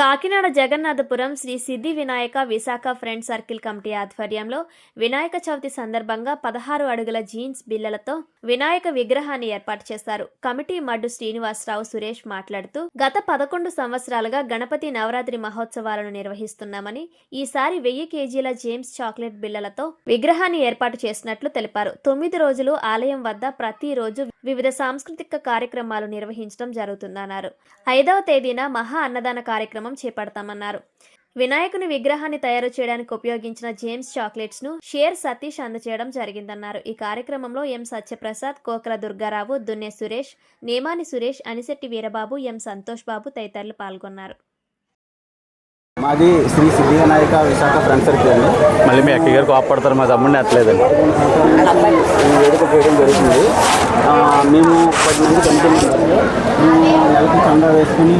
Kakinada Jagannathapuram Sri Siddhi Vinayaka Visakha friend circle committee ఆధ్వర్యంలో వినాయక చవితి సందర్భంగా పదహారు అడుగుల జీన్స్ బిల్లలతో వినాయక విగ్రహాన్ని ఏర్పాటు చేశారు. కమిటీ మడ్డు శ్రీనివాసరావు సురేష్ మాట్లాడుతూ గత పదకొండు సంవత్సరాలుగా గణపతి నవరాత్రి మహోత్సవాలను నిర్వహిస్తున్నామని ఈసారి వెయ్యి కేజీల జేమ్స్ చాక్లెట్ బిల్లలతో విగ్రహాన్ని ఏర్పాటు చేసినట్లు తెలిపారు. తొమ్మిది రోజులు ఆలయం వద్ద ప్రతిరోజు వివిధ సాంస్కృతిక కార్యక్రమాలు నిర్వహించడం జరుగుతుందన్నారు. ఐదవ తేదీన మహా అన్నదాన కార్యక్రమం చేపడతామన్నారు. వినాయకుని విగ్రహాన్ని తయారు చేయడానికి ఉపయోగించిన జేమ్స్ చాక్లెట్స్ను షేర్ సతీష్ అందజేయడం జరిగిందన్నారు. ఈ కార్యక్రమంలో ఎం సత్యప్రసాద్ కోకల దుర్గారావు దున్నే సురేష్ నేమాని సురేష్ అనిశెట్టి వీరబాబు ఎం సంతోష్ బాబు తదితరులు పాల్గొన్నారు. మాది శ్రీ సిద్ధి వినాయక విశాఖ ఫ్రెండ్ సర్కిల్ అండి. మళ్ళీ మీ అక్కయ్య గారు కోపడతారు మా తమ్ముడిని అట్లేదండి చేయడం జరుగుతుంది. మేము పది మంది కమిటీ మేము నెలకి చందా వేసుకుని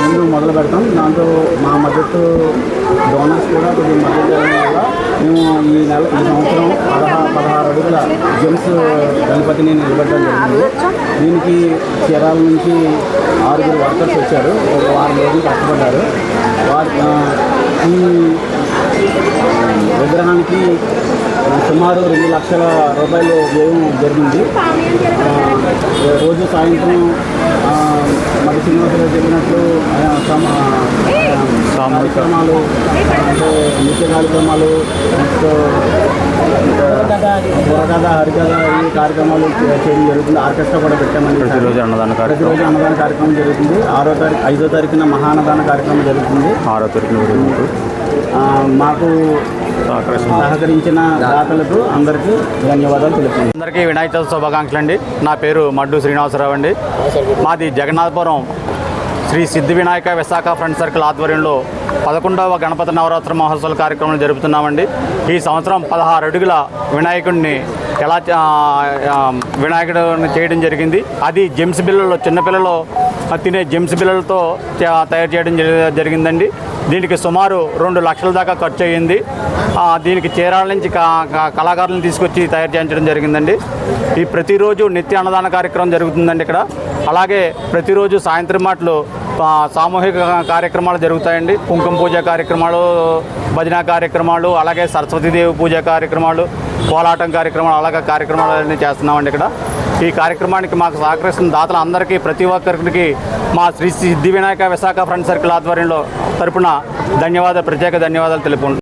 ముందు మొదలు పెడతాం. దాంతో మా మద్దతు డోనర్స్ కూడా కొద్దిగా మద్దతు చేయడం వల్ల మేము ఈ నెల ఈ సంవత్సరం పదహారు పదహారు అడుగుల జెమ్స్ గణపతిని నిలబెట్టడం జరిగింది. దీనికి చీరాల నుంచి ఆరుగురు వర్కర్స్ వచ్చారు. ఒక వారం రోజులు కష్టపడ్డారు. వారి ఈ విగ్రహానికి సుమారు రెండు లక్షల రూపాయలు వ్యయం జరిగింది. రోజు సాయంత్రం మరి శ్రీనివాసరావు చెప్పినట్లు కార్యక్రమాలు అంటే నృత్య కార్యక్రమాలు నెక్స్ట్ బుర్రకథ హరికథ ఈ కార్యక్రమాలు చేయడం జరుగుతుంది. ఆర్కెస్ట్రా కూడా పెట్టామని ప్రతిరోజు అన్నదాన కార్యక్రమం. ప్రతిరోజు అన్నదాన కార్యక్రమం జరుగుతుంది. ఆరో తారీఖు ఐదో తారీఖున మహాన్నదాన కార్యక్రమం జరుగుతుంది. ఆరో ఆ, మాకు. సహకరించిన దాతలకు అందరికీ ధన్యవాదాలు తెలుపుతున్నాను. అందరికీ వినాయక చవితి శుభాకాంక్షలు అండి. నా పేరు మడ్డు శ్రీనివాసరావు అండి. మాది జగన్నాథపురం శ్రీ సిద్ధి వినాయక విశాఖ ఫ్రెండ్ సర్కిల్ ఆధ్వర్యంలో పదకొండవ గణపతి నవరాత్రి మహోత్సవాల కార్యక్రమం జరుపుతున్నామండి. ఈ సంవత్సరం పదహారు అడుగుల వినాయకుడిని ఎలా వినాయకుడిని చేయడం జరిగింది. అది జెమ్స్ బిల్లలు చిన్నపిల్లలు తినే జెమ్స్ బిల్లలతో తయారు చేయడం జరి- జరిగిందండి. దీనికి సుమారు రెండు లక్షల దాకా ఖర్చు అయ్యింది దీనికి చీరాల నుంచి కళాకారులను తీసుకొచ్చి తయారు చేయించడం జరిగిందండి. ఈ ప్రతిరోజు నిత్య అన్నదాన కార్యక్రమం జరుగుతుందండి ఇక్కడ. అలాగే ప్రతిరోజు సాయంత్రం మాటలు సామూహిక కార్యక్రమాలు జరుగుతాయండి. కుంకుమ పూజ కార్యక్రమాలు భజన కార్యక్రమాలు అలాగే సరస్వతీదేవి పూజ కార్యక్రమాలు కోలాటం కార్యక్రమాలు అలాగే కార్యక్రమాలు అన్నీ చేస్తున్నామండి ఇక్కడ. ఈ కార్యక్రమానికి మాకు సహకరిస్తున్న దాతలు అందరికీ ప్రతి ఒక్కరికి మా శ్రీ సిద్ధి వినాయక విశాఖ ఫ్రెండ్ సర్కిల్ ఆధ్వర్యంలో తరపున ధన్యవాదాలు ప్రత్యేక ధన్యవాదాలు తెలుపు